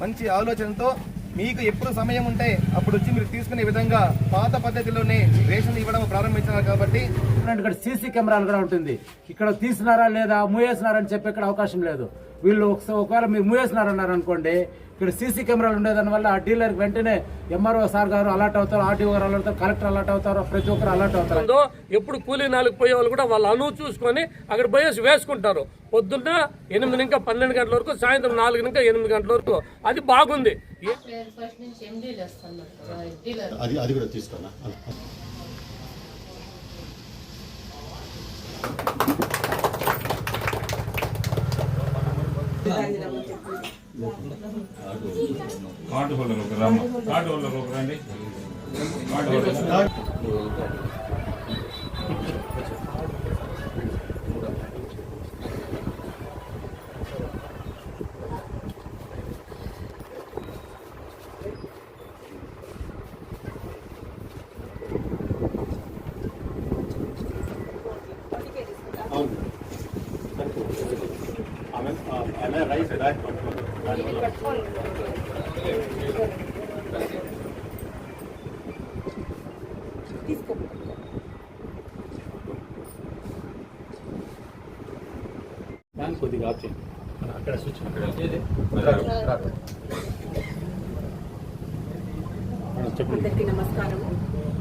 మంచి ఆలోచనతో మీకు ఎప్పుడు సమయం ఉంటే అప్పుడు వచ్చి మీరు తీసుకునే విధంగా పాత పద్ధతిలోనే రేషన్ ఇవ్వడం ప్రారంభించారు కాబట్టి ఇక్కడ సీసీ కెమెరాలు కూడా ఉంటుంది. ఇక్కడ తీసినారా లేదా మూయేసినారా అని చెప్పి ఇక్కడ అవకాశం లేదు. వీళ్ళు ఒకసారి ఒకవేళ మీరు మూయేసినారన్నారు అనుకోండి ఇక్కడ సీసీ కెమెరాలు ఉండేదాని వల్ల ఆ డీలర్ వెంటనే ఎంఆర్ఓ సార్ గారు అలర్ట్ అవుతారు ఆర్టీఓ గారు అలర్ట్ అవుతారు కలెక్టర్ అలర్ట్ అవుతారు ప్రతి ఒక్కరు అలర్ట్ అవుతారు. ఎప్పుడు కూలీ నాలుగు పోయే వాళ్ళు కూడా వాళ్ళ అనువు చూసుకొని అక్కడ పోయేసి వేసుకుంటారు. పొద్దున్న ఎనిమిది ఇంకా పన్నెండు గంటల వరకు సాయంత్రం నాలుగు ఇంకా ఎనిమిది గంటల వరకు. అది బాగుంది. ఏ- ఫస్ట్ నుంచి ఎండీలు వస్తున్నారు డీలర్ అది అది కూడా తీసుకున్నా. కార్డు హోల్డర్ ఒక రమ్మ. కార్డు హోల్డర్ ఒక రండి. Card holder. ఆమె రైస్ రైస్ పట్టుకోండి దానివల్ల దాన్ని కొద్దిగా అక్కడ స్విచ్ అందరికీ నమస్కారము.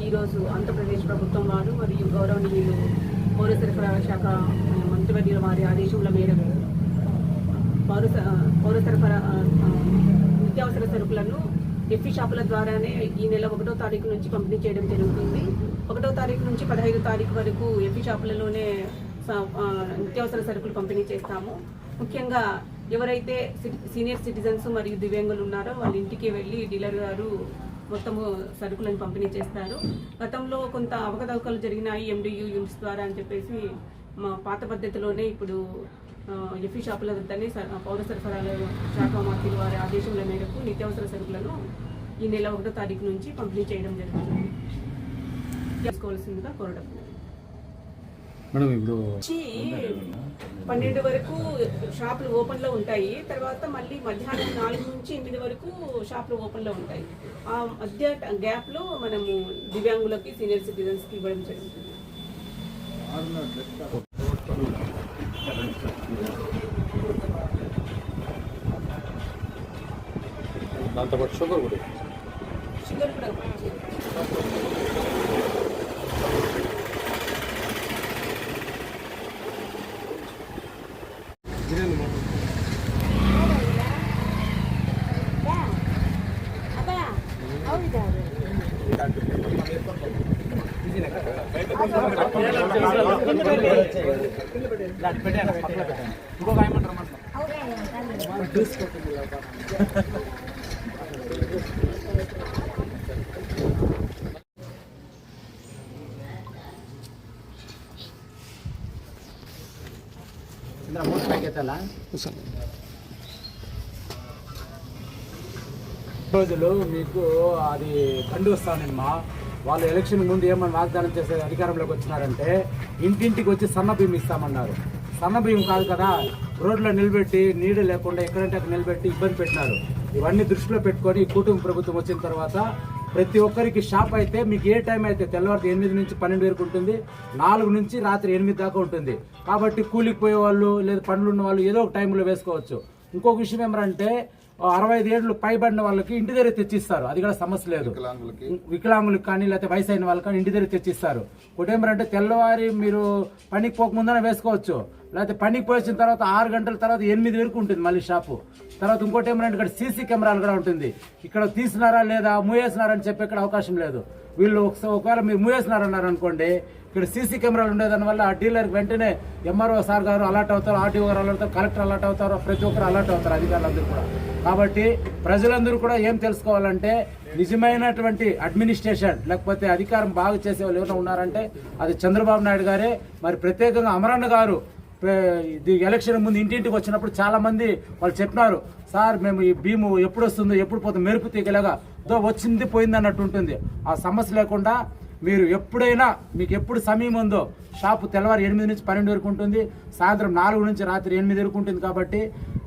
ఈరోజు ఆంధ్రప్రదేశ్ ప్రభుత్వం వారు మరియు గౌరవనీయులు పౌర సరఫరా శాఖ మంత్రివర్యుల వారి ఆదేశముల మేరకు పౌర స- పౌర సరఫరా నిత్యావసర సరుకులను ఎఫ్ఈ షాపుల ద్వారానే ఈ నెల ఒకటో తారీఖు నుంచి పంపిణీ చేయడం జరుగుతుంది. ఒకటో తారీఖు నుంచి పదహైదు తారీఖు వరకు ఎఫీ షాపులలోనే స- నిత్యావసర సరుకులు పంపిణీ చేస్తాము. ముఖ్యంగా ఎవరైతే సి- సీనియర్ సిటిజన్స్ మరియు దివ్యాంగులు ఉన్నారో వాళ్ళ ఇంటికి వెళ్ళి డీలర్ గారు మొత్తము సరుకులను పంపిణీ చేస్తారు. గతంలో కొంత అవకతవకలు జరిగినాయి ఎండియూ యూనిట్స్ ద్వారా అని చెప్పేసి మా పాత పద్ధతిలోనే ఇప్పుడు ఎఫ్ఈ షాపుల వద్దనే పౌర సరఫరాల శాఖ మంత్రుల వారి ఆదేశముల మేరకు నిత్యావసర సరుకులను ఈ నెల ఒకటో తారీఖు నుంచి పంపిణీ చేయడం జరుగుతుంది. చేసుకోవాల్సిందిగా కోరడం. మేడం ఇప్పుడు వచ్చి పన్నెండు వరకు షాపులు ఓపెన్లో ఉంటాయి. తర్వాత మళ్ళీ మధ్యాహ్నం నాలుగు నుంచి ఎనిమిది వరకు షాపులు ఓపెన్లో ఉంటాయి. ఆ మధ్య గ్యాప్లో మనము దివ్యాంగులకి సీనియర్ సిటిజన్స్కి ఇవ్వడం జరుగుతుంది. దాంతోపాటు షుగర్ కూడా షుగర్ కూడా ఇంకొక ఏమంటారు మూడు ప్యాకెట్ రోజులు మీకు అది బండి వస్తానమ్మా. వాళ్ళు ఎలక్షన్ ముందు ఏమైనా వాగ్దానం చేసే అధికారంలోకి వచ్చినారంటే ఇంటింటికి వచ్చి సన్న బియ్యం ఇస్తామన్నారు. సన్న బియ్యం కాదు కదా రోడ్లో నిలబెట్టి నీడ లేకుండా ఎక్కడంటే అక్కడ నిలబెట్టి ఇబ్బంది పెట్టినారు. ఇవన్నీ దృష్టిలో పెట్టుకొని కుటుంబ ప్రభుత్వం వచ్చిన తర్వాత ప్రతి ఒక్కరికి షాప్ అయితే మీకు ఏ టైం అయితే తెల్లవారు ఎనిమిది నుంచి పన్నెండు వరకు ఉంటుంది నాలుగు నుంచి రాత్రి ఎనిమిది దాకా ఉంటుంది. కాబట్టి కూలికి పోయే వాళ్ళు లేదా పనులు ఉన్న వాళ్ళు ఏదో ఒక టైంలో వేసుకోవచ్చు. ఇంకొక విషయం ఏమంటే అరవై ఐదు ఏళ్ళు పైబడిన వాళ్ళకి ఇంటి దగ్గర తెచ్చిస్తారు. అది కూడా సమస్య లేదు. వికలాంగులకు. కానీ లేకపోతే వయసు అయిన వాళ్ళకి కానీ ఇంటి దగ్గర తెచ్చిస్తారు. ఒకటి ఏమంటే తెల్లవారి మీరు పనికి పోకముందనే వేసుకోవచ్చు. లేకపోతే పనికి పోసిన తర్వాత ఆరు గంటల తర్వాత ఎనిమిది వరకు ఉంటుంది మళ్ళీ షాపు. తర్వాత ఇంకోటి ఏమంటే ఇక్కడ సీసీ కెమెరాలు కూడా ఉంటుంది. ఇక్కడ తీసినారా లేదా మూయేసినారా అని చెప్పి ఇక్కడ అవకాశం లేదు. వీళ్ళు ఒకవేళ మీరు మూసేసినారన్నారు అనుకోండి ఇక్కడ సీసీ కెమెరాలు ఉండేదాని వల్ల ఆ డీలర్కి వెంటనే ఎంఆర్ఓ సార్ గారు అలర్ట్ అవుతారు ఆర్టీఓ గారు అలర్ట్ అవుతారు కలెక్టర్ అలర్ట్ అవుతారు ప్రతి ఒక్కరు అలర్ట్ అవుతారు అధికారులందరూ కూడా. కాబట్టి ప్రజలందరూ కూడా ఏం తెలుసుకోవాలంటే నిజమైనటువంటి అడ్మినిస్ట్రేషన్ లేకపోతే అధికారం బాగా చేసే వాళ్ళు ఎవరైనా ఉన్నారంటే అది చంద్రబాబు నాయుడు గారే. మరి ప్రత్యేకంగా అమరన్న గారు ఎలక్షన్ ముందు ఇంటింటికి వచ్చినప్పుడు చాలా మంది వాళ్ళు చెప్పినారు సార్ మేము ఈ భీము ఎప్పుడు వస్తుందో ఎప్పుడు పోతుందో మెరుపు తీగలేగా దో వచ్చింది పోయింది అన్నట్టు ఉంటుంది. ఆ సమస్య లేకుండా మీరు ఎప్పుడైనా మీకు ఎప్పుడు సమయం ఉందో షాపు తెల్లవారు ఎనిమిది నుంచి పన్నెండు వరకు ఉంటుంది సాయంత్రం నాలుగు నుంచి రాత్రి ఎనిమిది వరకు ఉంటుంది కాబట్టి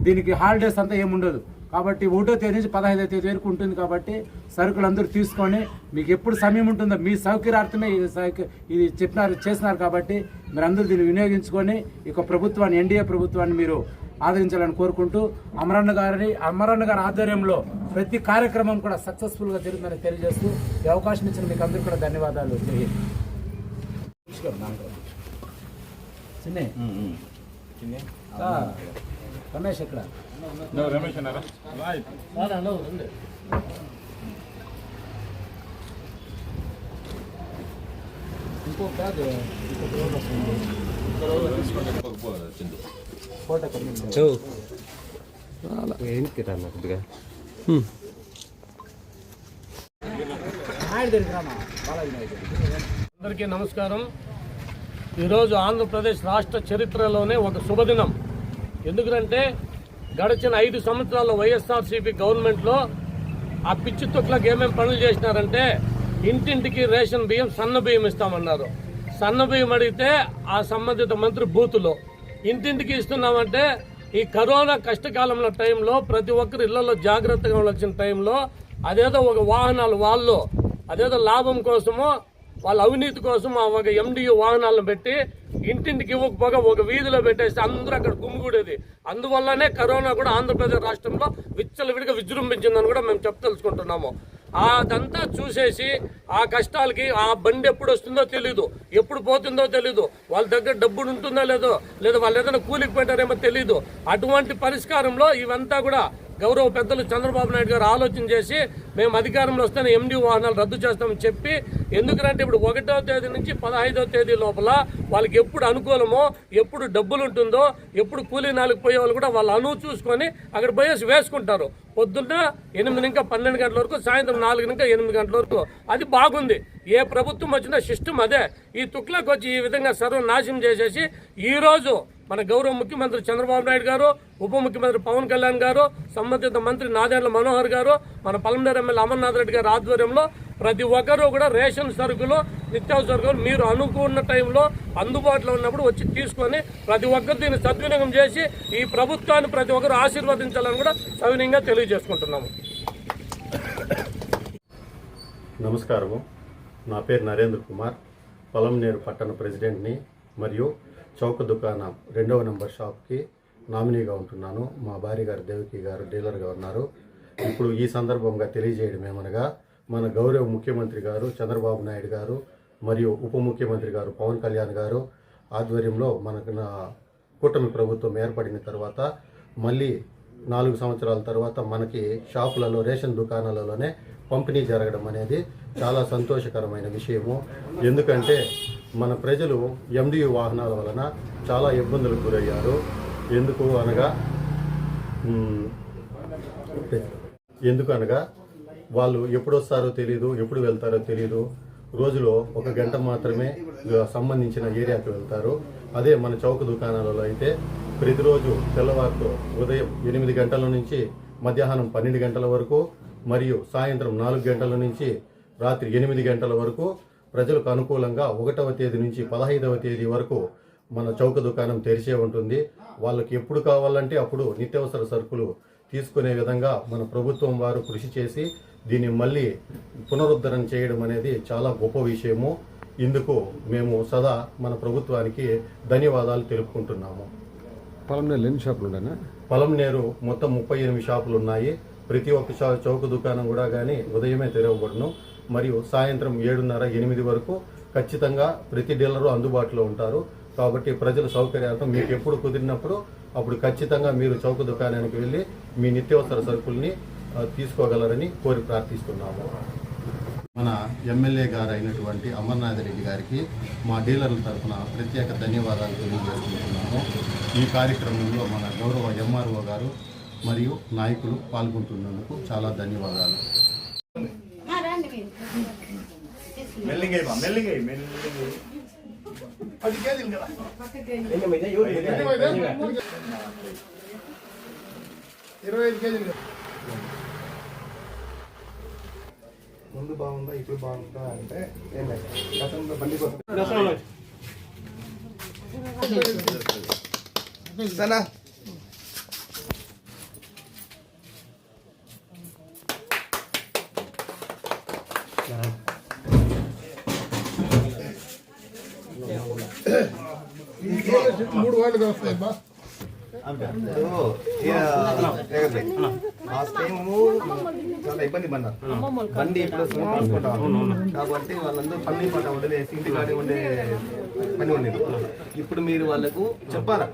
దీనికి హాలిడేస్ అంతా ఏముండదు. కాబట్టి ఒకటో తేదీ నుంచి పదహైదో తేదీ వరకు ఉంటుంది కాబట్టి సరుకులు అందరూ తీసుకొని మీకు ఎప్పుడు సమయం ఉంటుందో మీ సౌకర్యార్థమే ఇది సౌక- ఇది చెప్పినారు చేసినారు కాబట్టి మీరు అందరూ దీన్ని వినియోగించుకొని ఇక ప్రభుత్వాన్ని ఎన్డీఏ ప్రభుత్వాన్ని మీరు ఆదరించాలని కోరుకుంటూ అమరన్న గారిని అమరన్న గారి ఆధ్వర్యంలో ప్రతి కార్యక్రమం కూడా సక్సెస్ఫుల్గా జరుగుతుందని తెలియజేస్తూ ఈ అవకాశం ఇచ్చిన మీకు అందరూ కూడా ధన్యవాదాలు. చిన్నే. రమేష్ ఎక్కడ? నువ్వు రమేష్ అన్నారా ఇంకో కాదు ఇంకొక రోజు వస్తుంది. ఫోటో. అందరికీ నమస్కారం. ఈరోజు ఆంధ్రప్రదేశ్ రాష్ట్ర చరిత్రలోనే ఒక శుభదినం. ఎందుకంటే గడిచిన ఐదు సంవత్సరాల వైఎస్ఆర్సీపీ గవర్నమెంట్లో ఆ పిచ్చి తొట్లకు ఏమేమి పనులు చేసినారంటే ఇంటింటికి రేషన్ బియ్యం సన్న బియ్యం ఇస్తామన్నారు. సన్న బియ్యం అడిగితే ఆ సంబంధిత మంత్రి బూతులో ఇంటింటికి ఇస్తున్నామంటే ఈ కరోనా కష్టకాలంలో టైంలో ప్రతి ఒక్కరు ఇళ్ళలో జాగ్రత్తగా ఉండాల్సిన టైంలో అదేదో ఒక వాహనాలు వాళ్ళు అదేదో లాభం కోసమో వాళ్ళ అవినీతి కోసం ఆ ఒక ఎండియు వాహనాలను పెట్టి ఇంటింటికి ఇవ్వకపోగా ఒక వీధిలో పెట్టేసి అందరూ అక్కడ గుమ్మిగూడేది అందువల్లనే కరోనా కూడా ఆంధ్రప్రదేశ్ రాష్ట్రంలో విచ్చలవిడిగా విజృంభించిందని కూడా మేము చెప్పదలుచుకుంటున్నాము. అదంతా చూసేసి ఆ కష్టాలకి ఆ బండి ఎప్పుడు వస్తుందో తెలీదు. ఎప్పుడు పోతుందో తెలీదు. వాళ్ళ దగ్గర డబ్బులు ఉంటుందో లేదో లేదా వాళ్ళు ఏదైనా కూలికి పెట్టారేమో తెలీదు. అటువంటి పరిష్కారంలో ఇవంతా కూడా గౌరవ పెద్దలు చంద్రబాబు నాయుడు గారు ఆలోచన చేసి మేము అధికారంలో వస్తేనే ఎండి వాహనాలు రద్దు చేస్తామని చెప్పి ఎందుకంటే ఇప్పుడు ఒకటో తేదీ నుంచి పదహైదో తేదీ లోపల వాళ్ళకి ఎప్పుడు అనుకూలమో ఎప్పుడు డబ్బులు ఉంటుందో ఎప్పుడు కూలీ నాలుగు పోయే వాళ్ళు కూడా వాళ్ళు అనువు చూసుకొని అక్కడ పోయేసి వేసుకుంటారు. పొద్దున్న ఎనిమిది ఇంకా పన్నెండు గంటల వరకు సాయంత్రం నాలుగు ఇంకా ఎనిమిది గంటల వరకు. అది బాగుంది. ఏ ప్రభుత్వం వచ్చినా సిస్టమ్ అదే. ఈ తుక్లకు వచ్చి ఈ విధంగా సర్వనాశనం చేసేసి ఈ రోజు మన గౌరవ ముఖ్యమంత్రి చంద్రబాబు నాయుడు గారు ఉప ముఖ్యమంత్రి పవన్ కళ్యాణ్ గారు సంబంధిత మంత్రి నాదెండ్ల మనోహర్ గారు మన పలమనేరు ఎమ్మెల్యే అమర్నాథ్ రెడ్డి గారి ఆధ్వర్యంలో ప్రతి ఒక్కరూ కూడా రేషన్ సరుకులు నిత్యావసర సరుకులు మీరు అనుకున్న టైంలో అందుబాటులో ఉన్నప్పుడు వచ్చి తీసుకొని ప్రతి ఒక్కరు దీన్ని సద్వినియోగం చేసి ఈ ప్రభుత్వాన్ని ప్రతి ఒక్కరు ఆశీర్వదించాలని కూడా సవినీయంగా తెలియజేసుకుంటున్నాము. నమస్కారము. నా పేరు నరేంద్ర కుమార్. పొలంనేరు పట్టణ ప్రెసిడెంట్ని మరియు చౌక దుకాణం రెండవ నెంబర్ షాప్కి నామినీగా ఉంటున్నాను. మా భార్య గారు దేవకి గారు డీలర్గా ఉన్నారు. ఇప్పుడు ఈ సందర్భంగా తెలియజేయడం ఏమనగా మన గౌరవ ముఖ్యమంత్రి గారు చంద్రబాబు నాయుడు గారు మరియు ఉప ముఖ్యమంత్రి గారు పవన్ కళ్యాణ్ గారు ఆధ్వర్యంలో మనకు నా కూటమి ప్రభుత్వం ఏర్పడిన తర్వాత మళ్ళీ నాలుగు సంవత్సరాల తర్వాత మనకి షాపులలో రేషన్ దుకాణాలలోనే పంపిణీ జరగడం అనేది చాలా సంతోషకరమైన విషయము. ఎందుకంటే మన ప్రజలు ఎండి వాహనాల వలన చాలా ఇబ్బందులకు గురయ్యారు. ఎందుకు అనగా ఎందుకు అనగా వాళ్ళు ఎప్పుడు వస్తారో తెలియదు ఎప్పుడు వెళ్తారో తెలియదు రోజులో ఒక గంట మాత్రమే సంబంధించిన ఏరియాకి వెళ్తారు. అదే మన చౌక దుకాణాలలో అయితే ప్రతిరోజు తెల్లవారుతో ఉదయం ఎనిమిది గంటల నుంచి మధ్యాహ్నం పన్నెండు గంటల వరకు మరియు సాయంత్రం నాలుగు గంటల నుంచి రాత్రి ఎనిమిది గంటల వరకు ప్రజలకు అనుకూలంగా ఒకటవ తేదీ నుంచి పదహైదవ తేదీ వరకు మన చౌక దుకాణం తెరిచే ఉంటుంది. వాళ్ళకి ఎప్పుడు కావాలంటే అప్పుడు నిత్యావసర సరుకులు తీసుకునే విధంగా మన ప్రభుత్వం వారు కృషి చేసి దీన్ని మళ్ళీ పునరుద్ధరణ చేయడం అనేది చాలా గొప్ప విషయము. ఇందుకు మేము సదా మన ప్రభుత్వానికి ధన్యవాదాలు తెలుపుకుంటున్నాము. పొలంలో ఎన్ని షాపులు పొలంనేరు మొత్తం ముప్పై ఎనిమిది షాపులు ఉన్నాయి. ప్రతి ఒక్క చౌక దుకాణం కూడా కానీ ఉదయమే తెరవబడును. మరియు సాయంత్రం ఏడున్నర ఎనిమిది వరకు ఖచ్చితంగా ప్రతి డీలరు అందుబాటులో ఉంటారు. కాబట్టి ప్రజల సౌకర్యార్థం మీకు ఎప్పుడు కుదిరినప్పుడు అప్పుడు ఖచ్చితంగా మీరు చౌక దుకాణానికి వెళ్ళి మీ నిత్యావసర సరుకుల్ని తీసుకోగలరని కోరి ప్రార్థిస్తున్నాము. మన ఎమ్మెల్యే గారు అయినటువంటి అమర్నాథ్ రెడ్డి గారికి మా డీలర్ల తరఫున ప్రత్యేక ధన్యవాదాలు తెలియజేసుకుంటున్నాము. ఈ కార్యక్రమంలో మన గౌరవ ఎంఆర్ఓ గారు మరియు నాయకులు పాల్గొంటున్నందుకు చాలా ధన్యవాదాలు. ఇరవై ఐదు కేజీలు ముందు బాగుందా ఇప్పుడు బాగుందా అంటే ఏం లేదు గతంలో బండి కోసం సనా మూడు వస్తాయి బా. చాలా ఇబ్బంది బండి ఇప్పుడు కాబట్టి వాళ్ళందరూ పని పట్ట వదిలేసి ఇంటి కాడి ఉండే పని ఉండేది ఇప్పుడు మీరు వాళ్ళకు చెప్పారా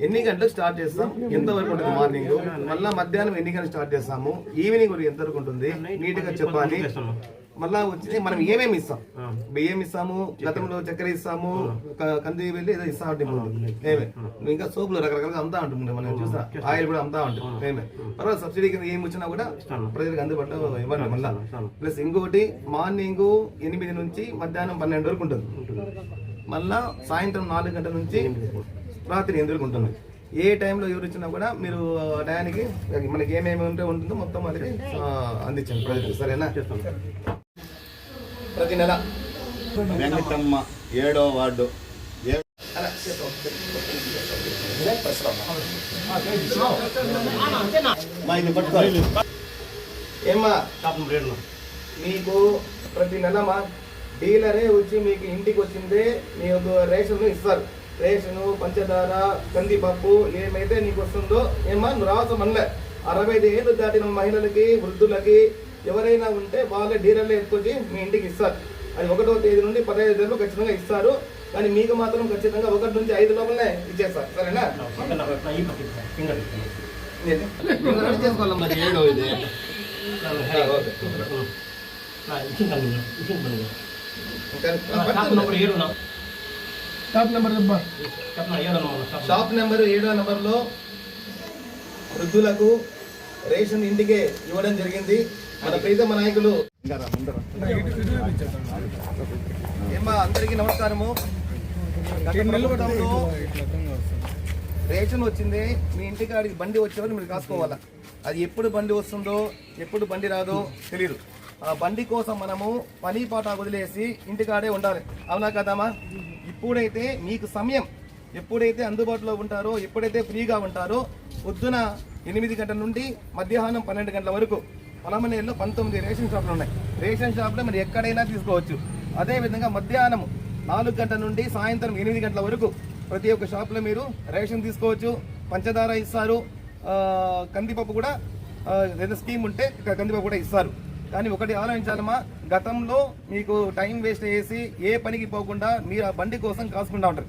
ఎన్ని గంటలకు స్టార్ట్ చేస్తాం? ఎంత వరకు ఉంటుంది మార్నింగ్? మళ్ళా మధ్యాహ్నం ఎన్ని గంటలకు స్టార్ట్ చేస్తాము? ఈవినింగ్ ఎంత వరకు ఉంటుంది? నీట్గా చెప్పాలి. మళ్ళా వచ్చి మనం ఏమేమి ఇస్తాం? బియ్యం ఇస్తాము గతంలో చక్కెర ఇస్తాము కంది వెళ్ళి ఏదో ఇస్తా ఉంటాం ఏమే? ఇంకా సోపులు రకరకాలుగా అమ్ముతా ఉంటుంది మనం చూసా ఆయిల్ కూడా అమ్ముతా ఉంటుంది ఏమే? తర్వాత సబ్సిడీ కింద ఏం వచ్చినా కూడా ప్రజలకు అందుబాటులో ఇవ్వండి మళ్ళా. ప్లస్ ఇంకొకటి మార్నింగ్ ఎనిమిది నుంచి మధ్యాహ్నం పన్నెండు వరకు ఉంటుంది. మళ్ళా సాయంత్రం నాలుగు గంటల నుంచి రాత్రి ఎనిమిది వరకు ఉంటుంది. ఏ టైంలో ఎవరు వచ్చినా కూడా మీరు టయానికి మనకి ఏమేమి ఉంటే ఉంటుందో మొత్తం ఆ, అందించండి ప్రజలకు. సరేనా? ప్రతి నెల. వెంకటమ్మ ఏడో వార్డు. ఏమ్మా మీకు ప్రతి నెల మా డీలరే వచ్చి మీకు ఇంటికి వచ్చిందే మీకు రేషన్ ఇస్తారు. రేషను పంచదార కందిపప్పు ఏమైతే నీకు వస్తుందో ఏమ్మా నువ్వు రాసం అనలే అరవై ఐదు ఏళ్ళు దాటిన మహిళలకి వృద్ధులకి ఎవరైనా ఉంటే వాళ్ళే డీలర్లే ఎత్తుకొచ్చి మీ ఇంటికి ఇస్తారు. అది ఒకటో తేదీ నుండి పదహైదు తేదీలో ఖచ్చితంగా ఇస్తారు. కానీ మీకు మాత్రం ఖచ్చితంగా ఒకటి నుంచి ఐదు లోపలనే ఇచ్చేస్తారు. సరేనా? షాప్ నెంబర్ ఏడో నెంబర్లో వృద్ధులకు రేషన్ ఇంటికే ఇవ్వడం జరిగింది. మన ప్రీతమ నాయకులు. ఏమ్మా అందరికీ నమస్కారము. రేషన్ వచ్చింది మీ ఇంటికాడికి బండి వచ్చేవారు మీరు కాసుకోవాలా? అది ఎప్పుడు బండి వస్తుందో ఎప్పుడు బండి రాదో తెలియదు ఆ బండి కోసం మనము పని పాట వదిలేసి ఇంటికాడే ఉండాలి. అవునా కదమ్మా? ఇప్పుడైతే మీకు సమయం. ఎప్పుడైతే అందుబాటులో ఉంటారో ఎప్పుడైతే ఫ్రీగా ఉంటారో పొద్దున ఎనిమిది గంటల నుండి మధ్యాహ్నం పన్నెండు గంటల వరకు పొలమనేరులో పంతొమ్మిది రేషన్ షాపులు ఉన్నాయి. రేషన్ షాపులో మీరు ఎక్కడైనా తీసుకోవచ్చు. అదేవిధంగా మధ్యాహ్నం నాలుగు గంటల నుండి సాయంత్రం ఎనిమిది గంటల వరకు ప్రతి ఒక్క షాప్లో మీరు రేషన్ తీసుకోవచ్చు. పంచదార ఇస్తారు. కందిపప్పు కూడా ఏదైనా స్కీమ్ ఉంటే కందిపప్పు కూడా ఇస్తారు. కానీ ఒకటి ఆలోచించాలమ్మా గతంలో మీకు టైం వేస్ట్ చేసి ఏ పనికి పోకుండా మీరు ఆ బండి కోసం కాసుకుంటా ఉంటారు.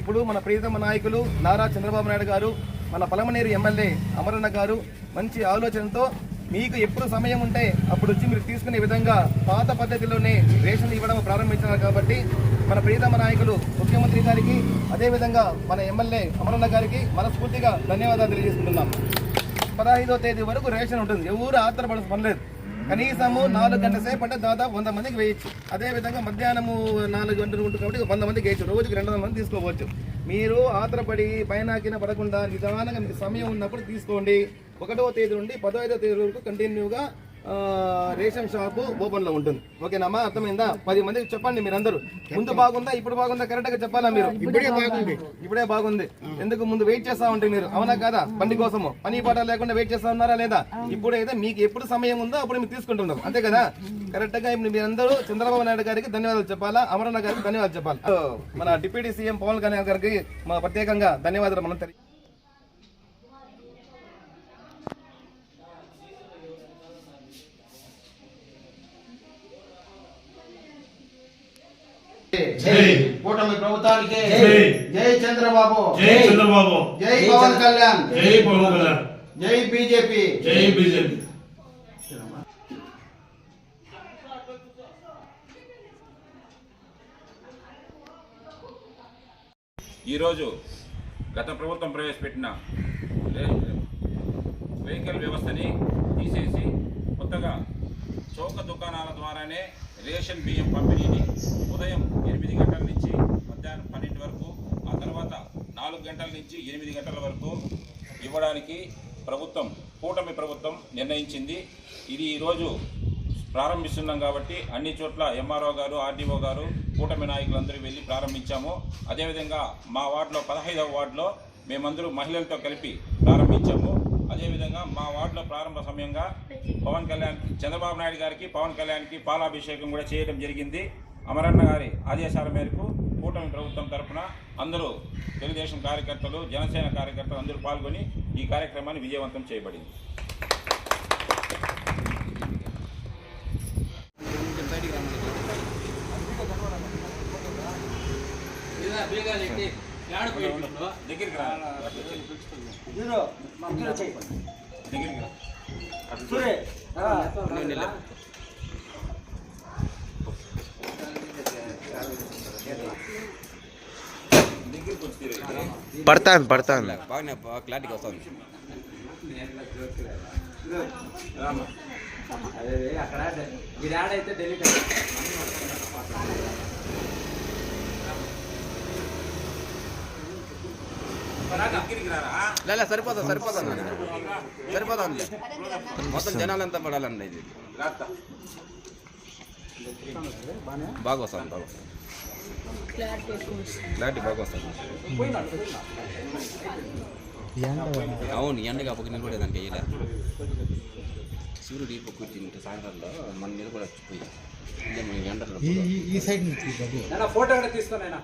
ఇప్పుడు మన ప్రియతమ నాయకులు నారా చంద్రబాబు నాయుడు గారు మన పలమనేరు ఎమ్మెల్యే అమరన్న గారు మంచి ఆలోచనతో మీకు ఎప్పుడు సమయం ఉంటే అప్పుడు వచ్చి మీరు తీసుకునే విధంగా పాత పద్ధతిలోనే రేషన్ ఇవ్వడం ప్రారంభించారు కాబట్టి మన ప్రియతమ నాయకులు ముఖ్యమంత్రి గారికి అదేవిధంగా మన ఎమ్మెల్యే అమరన్న గారికి మనస్ఫూర్తిగా ధన్యవాదాలు తెలియజేసుకుంటున్నాం. పదహైదో తేదీ వరకు రేషన్ ఉంటుంది. ఎవరు ఆత్రపడ పనిలేదు కనీసము నాలుగు గంటల సేపు అంటే దాదాపు వంద మందికి వేయచ్చు. అదే విధంగా మధ్యాహ్నము నాలుగు గంటలు ఉంటుంది కాబట్టి వంద మందికి వేయచ్చు. రోజుకి రెండు వందల మంది తీసుకోవచ్చు. మీరు ఆత్రపడి పైన కింద పడకుండా నిదానంగా మీకు సమయం ఉన్నప్పుడు తీసుకోండి. ఒకటో తేదీ నుండి పదహైదో తేదీ వరకు కంటిన్యూగా రేషన్ షాప్ ఓపెన్లో ఉంటుంది. ఓకేనమ్మా? అర్థమైందా? పది మందికి చెప్పండి మీరందరూ. ముందు బాగుందా ఇప్పుడు బాగుందా? కరెక్ట్గా చెప్పాలా మీరు? ఇప్పుడే బాగుంది. ఇప్పుడే బాగుంది. ఎందుకు ముందు వెయిట్ చేస్తా ఉంటే మీరు? అవునా కాదా? బండి కోసము. పని పాట లేకుండా వెయిట్ చేస్తా ఉన్నారా లేదా? ఇప్పుడైతే మీకు ఎప్పుడు సమయం ఉందో అప్పుడు మీరు తీసుకుంటున్నారు అంతే కదా? కరెక్ట్గా ఇప్పుడు మీరందరూ చంద్రబాబు నాయుడు గారికి ధన్యవాదాలు చెప్పాలా? అమరన్న గారికి ధన్యవాదాలు చెప్పాలి? మన డిప్యూటీ సీఎం పవన్ కళ్యాణ్ గారికి మా ప్రత్యేకంగా ధన్యవాదాలు మనం తెలియ కూటమి ప్రభుత్వానికి జై. జై చంద్రబాబు. జై చంద్రబాబు. జై పవన్ కళ్యాణ్. జై పవన్ కళ్యాణ్. జై బీజేపీ. జై బీజేపీ. ఈరోజు గత ప్రభుత్వం ప్రవేశపెట్టిన వెహికల్ వ్యవస్థని తీసేసి కొత్తగా చౌక దుకాణాల ద్వారానే రేషన్ బియ్యం పంపిణీని ఉదయం ఎనిమిది గంటల నుంచి మధ్యాహ్నం పన్నెండు వరకు ఆ తర్వాత నాలుగు గంటల నుంచి ఎనిమిది గంటల వరకు ఇవ్వడానికి ప్రభుత్వం కూటమి ప్రభుత్వం నిర్ణయించింది. ఇది ఈరోజు ప్రారంభిస్తున్నాం కాబట్టి అన్ని చోట్ల ఎంఆర్ఓ గారు ఆర్డీఓ గారు కూటమి నాయకులందరూ వెళ్ళి ప్రారంభించాము. అదేవిధంగా మా వార్డులో పదహైదవ వార్డులో మేమందరూ మహిళలతో కలిపి ప్రారంభించాము. అదేవిధంగా మా వార్డులో ప్రారంభ సమయంగా పవన్ కళ్యాణ్ చంద్రబాబు నాయుడు గారికి పవన్ కళ్యాణ్కి పాలాభిషేకం కూడా చేయడం జరిగింది. అమరన్న గారి ఆదేశాల మేరకు కూటమి ప్రభుత్వం తరఫున అందరూ తెలుగుదేశం కార్యకర్తలు జనసేన కార్యకర్తలు అందరూ పాల్గొని ఈ కార్యక్రమాన్ని విజయవంతం చేయబడింది. దగ్గరికి రా దగ్గరికి రా దగ్గరికి వచ్చి తిరిగి. పడతాను పడతాను బాగానే క్లారిటీగా వస్తుంది రామ్మా. అదే అక్కడ ఇది యాడ్ అయితే లేదా సరిపోతుంది సరిపోతుంది సరిపోతుంది మొత్తం జనాలంతా పడాలండి ఇది. బాగా వస్తుంది బాగా క్లారిటీ బాగా వస్తుంది అవును ఎండగా ఒక నిలబడేదానికి వేయలే సూర్యుడు ఇప్పుడు కూర్చుంటే సాయంత్రంలో మన నిలబడచ్చు పోయి ఇదే మన ఎండలో ఫోటో కూడా తీసుకోనైనా